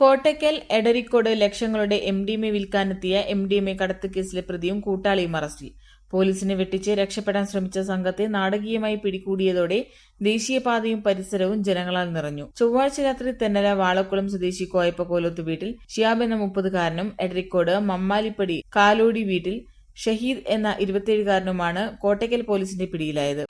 കോട്ടയ്ക്കൽ എടരിക്കോട് ലക്ഷങ്ങളുടെ M D M A വിൽക്കാനെത്തിയ M D M A കടത്ത് കേസിലെ പ്രതിയും കൂട്ടാളിയും അറസ്റ്റിൽ. പോലീസിനെ വെട്ടിച്ച് രക്ഷപ്പെടാൻ ശ്രമിച്ച സംഘത്തെ നാടകീയമായി പിടികൂടിയതോടെ ദേശീയപാതയും പരിസരവും ജനങ്ങളാൽ നിറഞ്ഞു. ചൊവ്വാഴ്ച രാത്രി തെന്നല വാളക്കുളം സ്വദേശി കോയപ്പ കോലത്ത് വീട്ടിൽ ഷിയാബ് എന്ന മുപ്പതുകാരനും എടരിക്കോട് മമ്മാലിപ്പടി കാലോടി വീട്ടിൽ ഷഹീദ് എന്ന ഇരുപത്തിയേഴുകാരനുമാണ് കോട്ടയ്ക്കൽ പോലീസിന്റെ പിടിയിലായത്.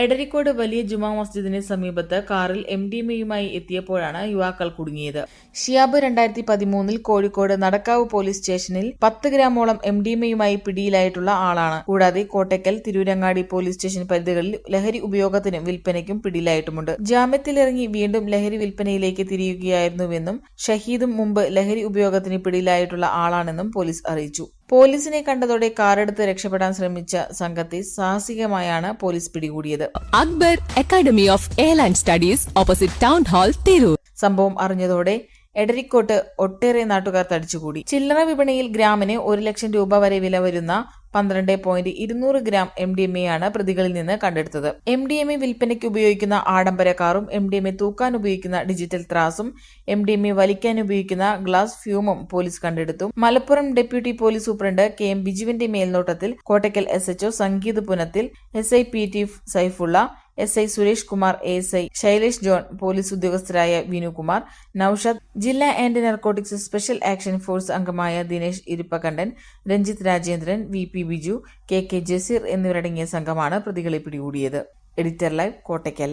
എടരിക്കോട് വലിയ ജുമാ മസ്ജിദിന് സമീപത്ത് കാറിൽ എം ഡി എമ്മയുമായി എത്തിയപ്പോഴാണ് യുവാക്കൾ കുടുങ്ങിയത്. ഷിയാബ് രണ്ടായിരത്തി പതിമൂന്നിൽ കോഴിക്കോട് നടക്കാവ് പോലീസ് സ്റ്റേഷനിൽ പത്ത് ഗ്രാമോളം എം ഡി എമ്മയുമായി പിടിയിലായിട്ടുള്ള ആളാണ്. കൂടാതെ കോട്ടയ്ക്കൽ തിരൂരങ്ങാടി പോലീസ് സ്റ്റേഷൻ പരിധികളിൽ ലഹരി ഉപയോഗത്തിനും വിൽപ്പനയ്ക്കും പിടിയിലായിട്ടുമുണ്ട്. ജാമ്യത്തിലിറങ്ങി വീണ്ടും ലഹരി വിൽപ്പനയിലേക്ക് തിരിയുകയായിരുന്നുവെന്നും ഷഹീദും മുമ്പ് ലഹരി ഉപയോഗത്തിന് പിടിയിലായിട്ടുള്ള ആളാണെന്നും പോലീസ് അറിയിച്ചു. പോലീസിനെ കണ്ടതോടെ കാറെടുത്ത് രക്ഷപ്പെടാൻ ശ്രമിച്ച സംഘത്തെ സാഹസികമായാണ് പോലീസ് പിടികൂടിയത്. Akbar academy of airline studies opposite town hall Tirur. സംഭവം അറിഞ്ഞതോടെ എടരിക്കോട്ട് ഒട്ടേറെ നാട്ടുകാർ തടിച്ചുകൂടി. ചില്ലറ വിപണിയിൽ ഗ്രാമിന് ഒരു ലക്ഷം രൂപ വരെ വില വരുന്ന പന്ത്രണ്ട് പോയിന്റ് ഇരുന്നൂറ് gram M D M A ആണ് പ്രതികളിൽ നിന്ന് കണ്ടെടുത്തത്. എം ഡി എം എ വിൽപ്പനയ്ക്ക് ഉപയോഗിക്കുന്ന ആഡംബര കാറും എം ഡി എം എ തൂക്കാൻ ഉപയോഗിക്കുന്ന ഡിജിറ്റൽ ത്രാസും എം ഡി എം എ വലിക്കാൻ ഉപയോഗിക്കുന്ന ഗ്ലാസ് ഫ്യൂമും പോലീസ് കണ്ടെടുത്തു. Malappuram deputy police superintendent K M ബിജുവിന്റെ മേൽനോട്ടത്തിൽ Kottakkal S H O Sangeeth Punathil S I P T Saifulla S I Suresh Kumar A S I Shailesh John police ഉദ്യോഗസ്ഥരായ Vinukumar Noushad ജില്ലാ anti narcotics special action force അംഗമായ Dinesh Irippakandan Ranjith Rajendran V P Biju K K Jaseer എന്നിവരടങ്ങിയ സംഘമാണ് പ്രതികളെ പിടികൂടിയത്. Editor live Kottakkal.